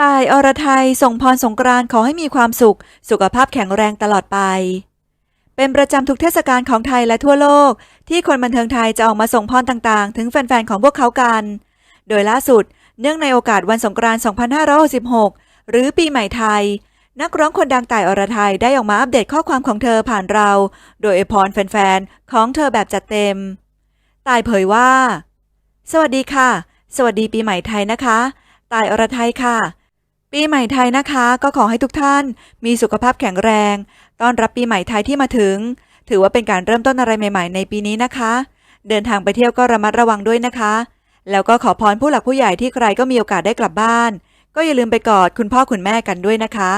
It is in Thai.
ตายอรไทยส่งพรสงกรานต์ขอให้มีความสุข สุขภาพแข็งแรงตลอดไป เป็นประจำทุกเทศกาลของไทยและทั่วโลก ที่คนบันเทิงไทยจะออกมาส่งพรต่างๆ ถึงแฟนๆของพวกเขากัน โดยล่าสุด เนื่องในโอกาสวันสงกรานต์2566 หรือปีใหม่ไทย นักร้องคนดังต่ายอรไทยได้ออกมาอัปเดตข้อความของเธอผ่านเรา โดยอวยพรแฟนๆของเธอแบบจัดเต็มตายเผยว่า สวัสดีค่ะ สวัสดีปีใหม่ไทยนะคะตายอรไทยค่ะ ปีใหม่ไทยนะคะ ก็ขอให้ทุกท่านมีสุขภาพแข็งแรง ต้อนรับปีใหม่ไทยที่มาถึง ถือว่าเป็นการเริ่มต้นอะไรใหม่ ๆ ในปีนี้นะคะ เดินทางไปเที่ยวก็ระมัดระวังด้วยนะคะ แล้วก็ขอพรผู้หลักผู้ใหญ่ที่ใครก็มีโอกาสได้กลับบ้าน ก็อย่าลืมไปกอดคุณพ่อคุณแม่กันด้วยนะคะ